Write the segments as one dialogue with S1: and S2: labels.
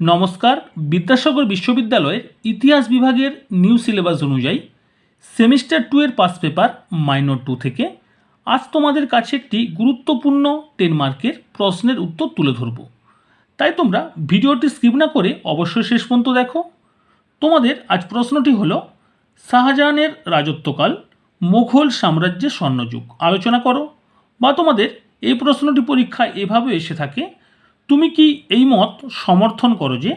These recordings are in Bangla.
S1: নমস্কার, বিদ্যাসাগর বিশ্ববিদ্যালয়ের ইতিহাস বিভাগের নিউ সিলেবাস অনুযায়ী সেমিস্টার টু এর পাস পেপার মাইনর টু থেকে আজ তোমাদের কাছে একটি গুরুত্বপূর্ণ টেন মার্কের প্রশ্নের উত্তর তুলে ধরব। তাই তোমরা ভিডিওটি স্কিপ না করে অবশ্যই শেষ পর্যন্ত দেখো। তোমাদের আজ প্রশ্নটি হলো, শাহজাহানের রাজত্বকাল, মুঘল সাম্রাজ্যের স্বর্ণযুগ। আলোচনা করো বা তোমাদের এই প্রশ্নটি পরীক্ষায় এভাবে এসে থাকে তুমি কি এই মত সমর্থন করো যে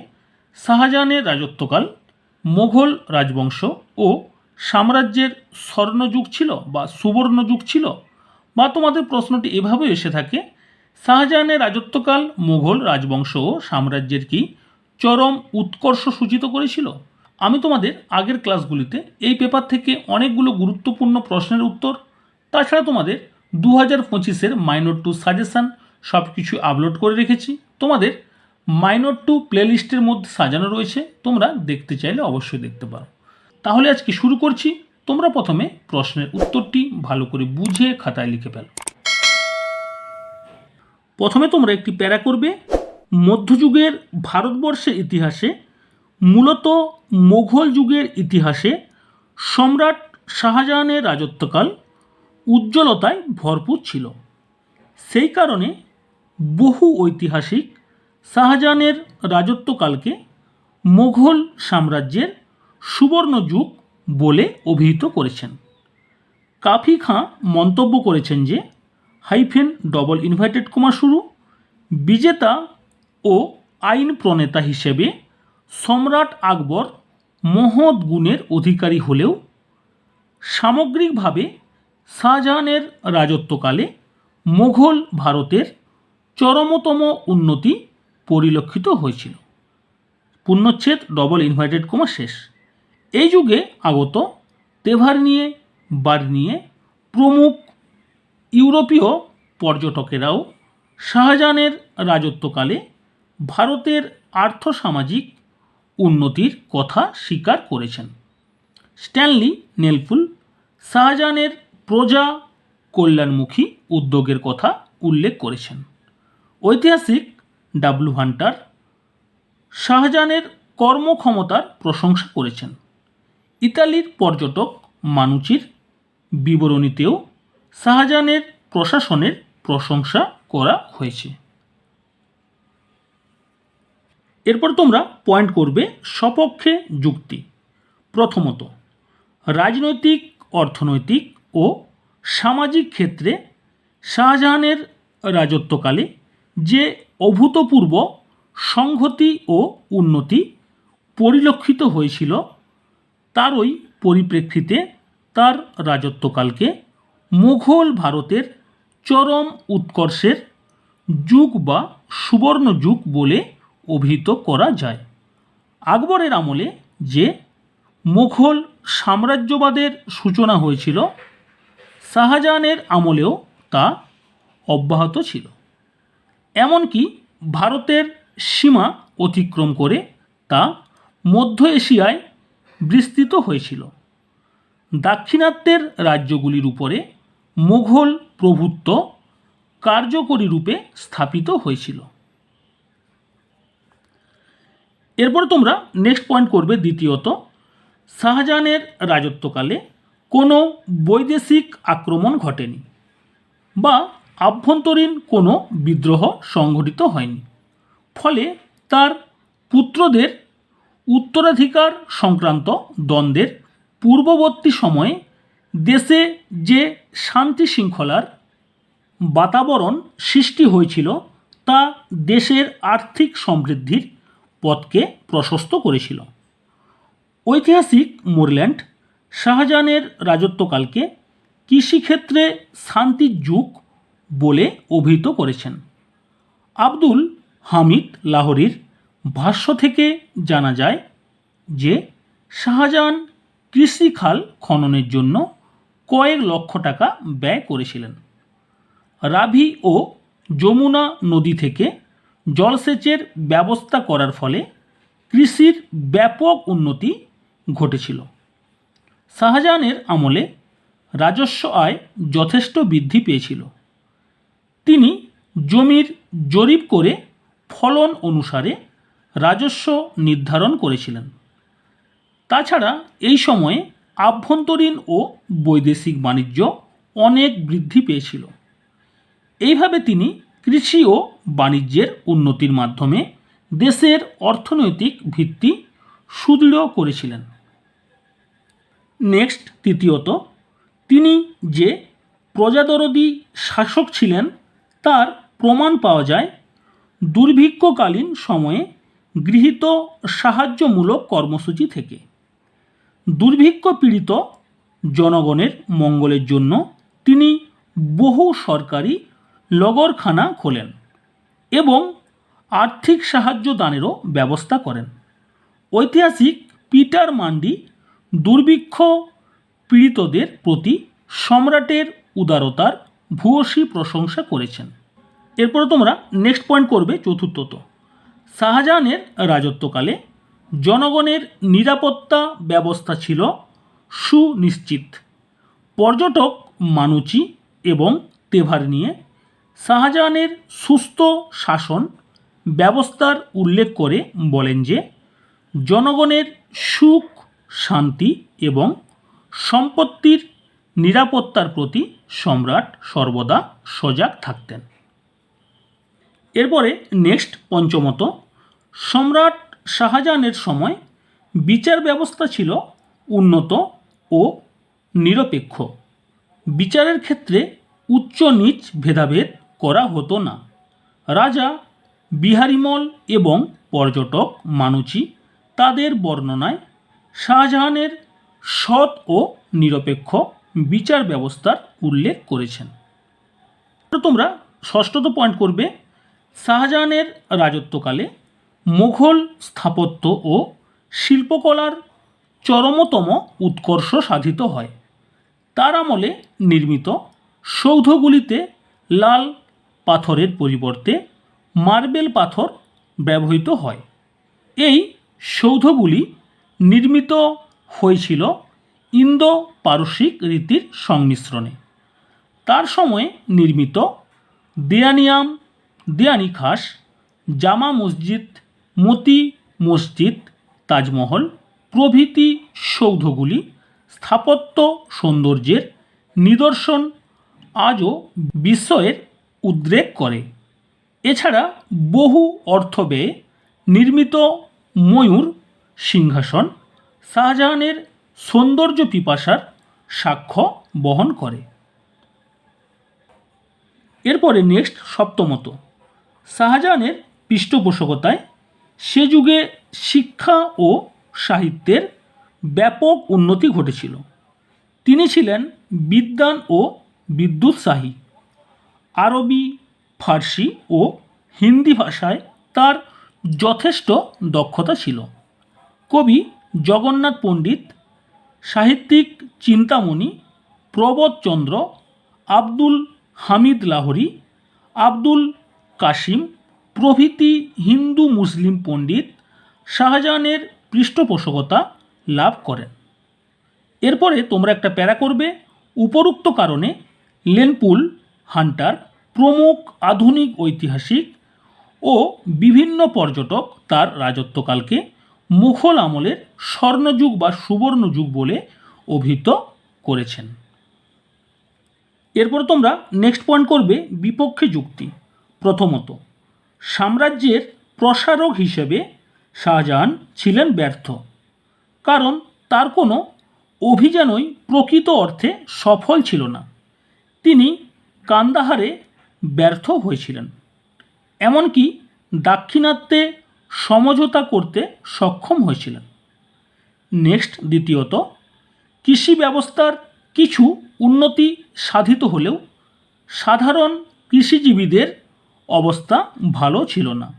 S1: শাহজাহানের রাজত্বকাল মোঘল রাজবংশ ও সাম্রাজ্যের স্বর্ণযুগ ছিল বা সুবর্ণযুগ ছিল? বা তোমাদের প্রশ্নটি এভাবে এসে থাকে, শাহজাহানের রাজত্বকাল মোঘল রাজবংশ ও সাম্রাজ্যের কি চরম উৎকর্ষ সূচিত করেছিল? আমি তোমাদের আগের ক্লাসগুলিতে এই পেপার থেকে অনেকগুলো গুরুত্বপূর্ণ প্রশ্নের উত্তর, তাছাড়া তোমাদের দু হাজার পঁচিশের মাইনর টু সাজেশান সব কিছু আপলোড করে রেখেছি। তোমাদের মাইনর টু প্লেলিস্টের মধ্যে সাজানো রয়েছে, তোমরা দেখতে চাইলে অবশ্যই দেখতে পারো। তাহলে আজকে শুরু করছি। তোমরা প্রথমে প্রশ্নের উত্তরটি ভালো করে বুঝে খাতায় লিখে ফেলো। প্রথমে তোমরা একটি প্যারা করবে। মধ্যযুগের ভারতবর্ষের ইতিহাসে, মূলত মোঘল যুগের ইতিহাসে সম্রাট শাহজাহানের রাজত্বকাল উজ্জ্বলতায় ভরপুর ছিল। সেই কারণে বহু ঐতিহাসিক শাহজাহানের রাজত্বকালকে মোঘল সাম্রাজ্যের সুবর্ণ যুগ বলে অভিহিত করেছেন। কাফি খাঁ মন্তব্য করেছেন যে, হাইফেন ডবল ইনভার্টেড কমা শুরু, বিজেতা ও আইন প্রণেতা হিসেবে সম্রাট আকবর মহৎ গুণের অধিকারী হলেও সামগ্রিকভাবে শাহজাহানের রাজত্বকালে মোঘল ভারতের চরমতম উন্নতি পরিলক্ষিত হয়েছিল। পূর্ণচ্ছেদ ডবল ইনভার্টেড কমা শেষ। এই যুগে আগত তেভার নিয়ে, বার নিয়ে প্রমুখ ইউরোপীয় পর্যটকেরাও শাহজাহানের রাজত্বকালে ভারতের আর্থসামাজিক উন্নতির কথা স্বীকার করেছেন। স্ট্যানলি নেলফুল শাহজাহানের প্রজা কল্যাণমুখী উদ্যোগের কথা উল্লেখ করেছেন। ঐতিহাসিক ডাব্লু হান্টার শাহজাহানের কর্মক্ষমতার প্রশংসা করেছেন। ইতালির পর্যটক মানুচির বিবরণীতেও শাহজাহানের প্রশাসনের প্রশংসা করা হয়েছে। এরপর তোমরা পয়েন্ট করবে সপক্ষে যুক্তি। প্রথমত, রাজনৈতিক, অর্থনৈতিক ও সামাজিক ক্ষেত্রে শাহজাহানের রাজত্বকালে যে অভূতপূর্ব সংহতি ও উন্নতি পরিলক্ষিত হয়েছিল তারই পরিপ্রেক্ষিতে তার রাজত্বকালকে মুঘল ভারতের চরম উৎকর্ষের যুগ বা সুবর্ণ যুগ বলে অভিহিত করা যায়। আকবরের আমলে যে মুঘল সাম্রাজ্যবাদের সূচনা হয়েছিল, শাহজাহানের আমলেও তা অব্যাহত ছিল। এমনকি ভারতের সীমা অতিক্রম করে তা মধ্য এশিয়ায় বিস্তৃত হয়েছিল। দাক্ষিণাত্যের রাজ্যগুলির উপরে মুঘল প্রভুত্ব কার্যকরী রূপে স্থাপিত হয়েছিল। এরপর তোমরা নেক্সট পয়েন্ট করবে দ্বিতীয়ত, শাহজাহানের রাজত্বকালে কোনো বৈদেশিক আক্রমণ ঘটেনি বা আভ্যন্তরীণ কোনো বিদ্রোহ সংঘটিত হয়নি। ফলে তার পুত্রদের উত্তরাধিকার সংক্রান্ত দ্বন্দ্বের পূর্ববর্তী সময়ে দেশে যে শান্তি শৃঙ্খলার বাতাবরণ সৃষ্টি হয়েছিল, তা দেশের আর্থিক সমৃদ্ধির পথকে প্রশস্ত করেছিল। ঐতিহাসিক মোরল্যান্ড শাহজাহানের রাজত্বকালকে কৃষিক্ষেত্রে শান্তির যুগ বলে অভিহিত করেছেন। আব্দুল হামিদ লাহোরির ভাষ্য থেকে জানা যায় যে, শাহজাহান কৃষি খাল খননের জন্য কয়েক লক্ষ টাকা ব্যয় করেছিলেন। রাভি ও যমুনা নদী থেকে জলসেচের ব্যবস্থা করার ফলে কৃষির ব্যাপক উন্নতি ঘটেছিল। শাহজাহানের আমলে রাজস্ব আয় যথেষ্ট বৃদ্ধি পেয়েছিল। তিনি জমির জরিপ করে ফলন অনুসারে রাজস্ব নির্ধারণ করেছিলেন। তাছাড়া এই সময়ে আভ্যন্তরীণ ও বৈদেশিক বাণিজ্য অনেক বৃদ্ধি পেয়েছিল। এইভাবে তিনি কৃষি ও বাণিজ্যের উন্নতির মাধ্যমে দেশের অর্থনৈতিক ভিত্তি সুদৃঢ় করেছিলেন। নেক্সট, তৃতীয়ত, তিনি যে প্রজাদরদি শাসক ছিলেন তার প্রমাণ পাওয়া যায় দুর্ভিক্ষকালীন সময়ে গৃহীত সাহায্যমূলক কর্মসূচি থেকে। দুর্ভিক্ষ পীড়িত জনগণের মঙ্গলের জন্য তিনি বহু সরকারি লগরখানা খোলেন এবং আর্থিক সাহায্য দানেরও ব্যবস্থা করেন। ঐতিহাসিক পিটার মান্ডি দুর্ভিক্ষ পীড়িতদের প্রতি সম্রাটের উদারতার ভূয়সী প্রশংসা করেছেন। এরপরে তোমরা নেক্সট পয়েন্ট করবে চতুর্থত। শাহজাহানের রাজত্বকালে জনগণের নিরাপত্তা ব্যবস্থা ছিল সুনিশ্চিত। পর্যটক মানুচি এবং তেভার নিয়ে শাহজাহানের সুস্থ শাসন ব্যবস্থার উল্লেখ করে বলেন যে, জনগণের সুখ, শান্তি এবং সম্পত্তির নিরাপত্তার প্রতি সম্রাট সর্বদা সজাগ থাকতেন। এরপরে নেক্সট পঞ্চমত, সম্রাট শাহজাহানের সময় বিচার ব্যবস্থা ছিল উন্নত ও নিরপেক্ষ। বিচারের ক্ষেত্রে উচ্চ নিচ ভেদাভেদ করা হতো না। রাজা বিহারিমল এবং পর্যটক মানুচি তাদের বর্ণনায় শাহজাহানের সৎ ও নিরপেক্ষ বিচার ব্যবস্থার উল্লেখ করেছেন। তো তোমরা ষষ্ঠত পয়েন্ট করবে, শাহজাহানের রাজত্বকালে মুঘল স্থাপত্য ও শিল্পকলার চরমতম উৎকর্ষ সাধিত হয়। তার আমলে নির্মিত সৌধগুলিতে লাল পাথরের পরিবর্তে মার্বেল পাথর ব্যবহৃত হয়। এই সৌধগুলি নির্মিত হয়েছিল ইন্দো পারসিক রীতির সংমিশ্রণে। তার সময়ে নির্মিত দেয়ানিয়াম, দেয়ানি খাস, জামা মসজিদ, মতি মসজিদ, তাজমহল প্রভৃতি সৌধগুলি স্থাপত্য সৌন্দর্যের নিদর্শন আজও বিস্ময়ের উদ্রেক করে। এছাড়া বহু অর্থ ব্যয়ে নির্মিত ময়ূর সিংহাসন শাহজাহানের সৌন্দর্য পিপাসার সাক্ষ্য বহন করে। এরপরে নেক্সট সপ্তমত, শাহজাহানের পৃষ্ঠপোষকতায় সে যুগে শিক্ষা ও সাহিত্যের ব্যাপক উন্নতি ঘটেছিল। তিনি ছিলেন বিদ্বান ও বিদ্যুৎসাহী। আরবি, ফার্সি ও হিন্দি ভাষায় তার যথেষ্ট দক্ষতা ছিল। কবি জগন্নাথ পণ্ডিত সাহিত্যিক চিন্তামণি প্রবোধচন্দ্র আব্দুল হামিদ লাহরি, আব্দুল কাসিম প্রভৃতি হিন্দু মুসলিম পণ্ডিত শাহজাহানের পৃষ্ঠপোষকতা লাভ করেন। এরপরে তোমরা একটা প্যারা করবে, উপরোক্ত কারণে লেনপুল হান্টার প্রমুখ আধুনিক ঐতিহাসিক ও বিভিন্ন পর্যটক তার রাজত্বকালকে মুঘল আমলের স্বর্ণযুগ বা সুবর্ণযুগ বলে অভিহিত করেছেন। এরপর তোমরা নেক্সট পয়েন্ট করবে বিপক্ষে যুক্তি। প্রথমত, সাম্রাজ্যের প্রসারক হিসেবে শাহজাহান ছিলেন ব্যর্থ, কারণ তার কোনো অভিযানই প্রকৃত অর্থে সফল ছিল না। তিনি কান্দাহারে ব্যর্থ হয়েছিলেন। এমনকি দাক্ষিণাত্যে সমঝোতা করতে সক্ষম হয়েছিলেন। নেক্সট, দ্বিতীয়ত, কৃষি ব্যবস্থার কিছু উন্নতি সাধিত হলেও সাধারণ কৃষিজীবীদের অবস্থা ভালো ছিল না।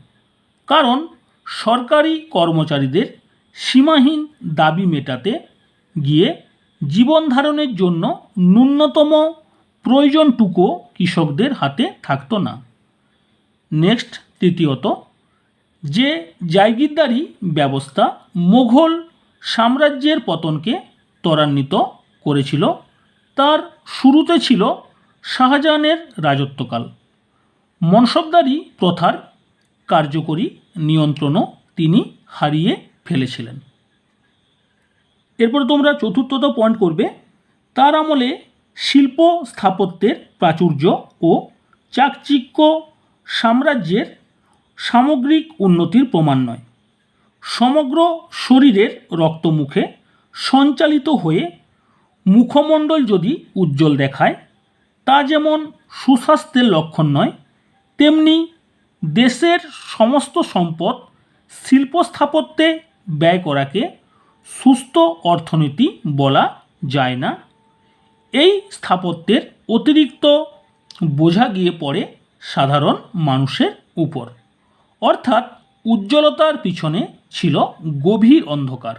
S1: কারণ সরকারি কর্মচারীদের সীমাহীন দাবি মেটাতে গিয়ে জীবন ধারণের জন্য ন্যূনতম প্রয়োজনটুকু কৃষকদের হাতে থাকতো না। নেক্সট, তৃতীয়ত যে জায়গিরদারি ব্যবস্থা মোঘল সাম্রাজ্যের পতনকে ত্বরান্বিত করেছিল, তার শুরুতে ছিল শাহজাহানের রাজত্বকাল। মনসবদারি প্রথার কার্যকরী নিয়ন্ত্রণও তিনি হারিয়ে ফেলেছিলেন। এরপর তোমরা চতুর্থত পয়েন্ট করবে, তার আমলে শিল্প স্থাপত্যের প্রাচুর্য ও চাকচিক্য সাম্রাজ্যের সামগ্রিক উন্নতির প্রমাণ নয়। সমগ্র শরীরের রক্তমুখে সঞ্চালিত হয়ে মুখমণ্ডল যদি উজ্জ্বল দেখায়, তা যেমন সুস্বাস্থ্যের লক্ষণ নয়, তেমনি দেশের সমস্ত সম্পদ শিল্প স্থাপত্যে ব্যয় করাকে সুস্থ অর্থনীতি বলা যায় না। এই স্থাপত্যের অতিরিক্ত বোঝা গিয়ে পড়ে সাধারণ মানুষের উপর। অর্থাৎ উজ্জ্বলতার পিছনে ছিল গভীর অন্ধকার।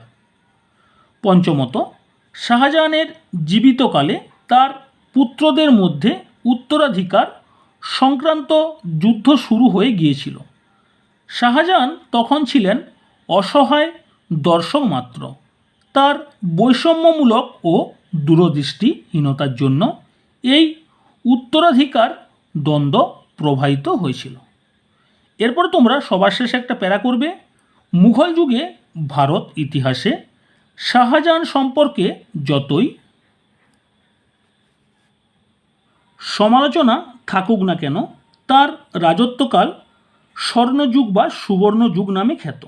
S1: পঞ্চমত, শাহজাহানের জীবিতকালে তার পুত্রদের মধ্যে উত্তরাধিকার সংক্রান্ত যুদ্ধ শুরু হয়ে গিয়েছিল। শাহজাহান তখন ছিলেন অসহায় দর্শক মাত্র। তার বৈষম্যমূলক ও দূরদৃষ্টিহীনতার জন্য এই উত্তরাধিকার দ্বন্দ্ব প্রবাহিত হয়েছিল। এরপর তোমরা সবার শেষে একটা প্যারা করবে। মুঘল যুগে ভারত ইতিহাসে শাহজাহান সম্পর্কে যতই সমালোচনা থাকুক না কেন, তার রাজত্বকাল স্বর্ণযুগ বা সুবর্ণযুগ নামে খ্যাত।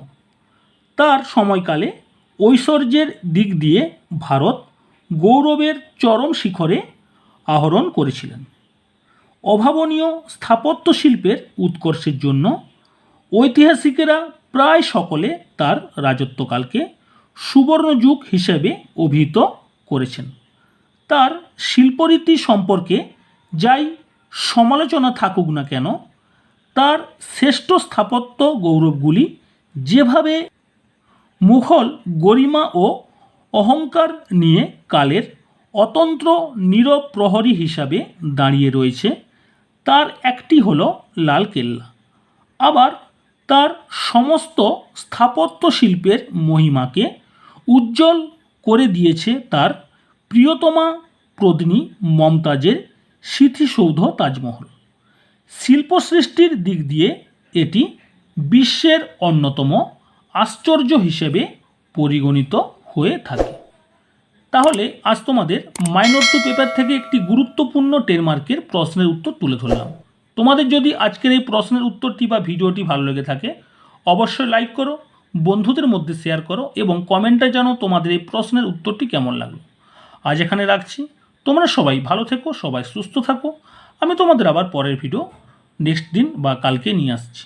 S1: তার সময়কালে ঐশ্বর্যের দিক দিয়ে ভারত গৌরবের চরম শিখরে আহরণ করেছিলেন। অভাবনীয় স্থাপত্য শিল্পের উৎকর্ষের জন্য ঐতিহাসিকেরা প্রায় সকলে তার রাজত্বকালকে সুবর্ণযুগ হিসেবে অভিহিত করেছেন। তার শিল্পরীতি সম্পর্কে যাই সমালোচনা থাকুক না কেন, তার শ্রেষ্ঠ স্থাপত্য গৌরবগুলি যেভাবে মুঘল গরিমা ও অহংকার নিয়ে কালের অতন্ত্র নীরব প্রহরী হিসাবে দাঁড়িয়ে রয়েছে তার একটি হলো লাল কেল্লা। আবার তার সমস্ত স্থাপত্য শিল্পের মহিমাকে উজ্জ্বল করে দিয়েছে তার প্রিয়তমা প্রদিনী মমতাজের স্মৃতিসৌধ তাজমহল। শিল্প সৃষ্টির দিক দিয়ে এটি বিশ্বের অন্যতম আশ্চর্য হিসেবে পরিগণিত হয়ে থাকে। তাহলে আজ তোমাদের মাইনর টু পেপার থেকে একটি গুরুত্বপূর্ণ টেন মার্কের প্রশ্নের উত্তর তুলে ধরলাম। তোমাদের যদি আজকের এই প্রশ্নের উত্তরটি বা ভিডিওটি ভালো লেগে থাকে, অবশ্যই লাইক করো, বন্ধুদের মধ্যে শেয়ার করো এবং কমেন্টে জানো তোমাদের এই প্রশ্নের উত্তরটি কেমন লাগল। আজ এখানে রাখছি। তোমরা সবাই ভালো থেকো, সবাই সুস্থ থাকো। আমি তোমাদের আবার পরের ভিডিও নেক্সট দিন বা কালকে নিয়ে আসছি।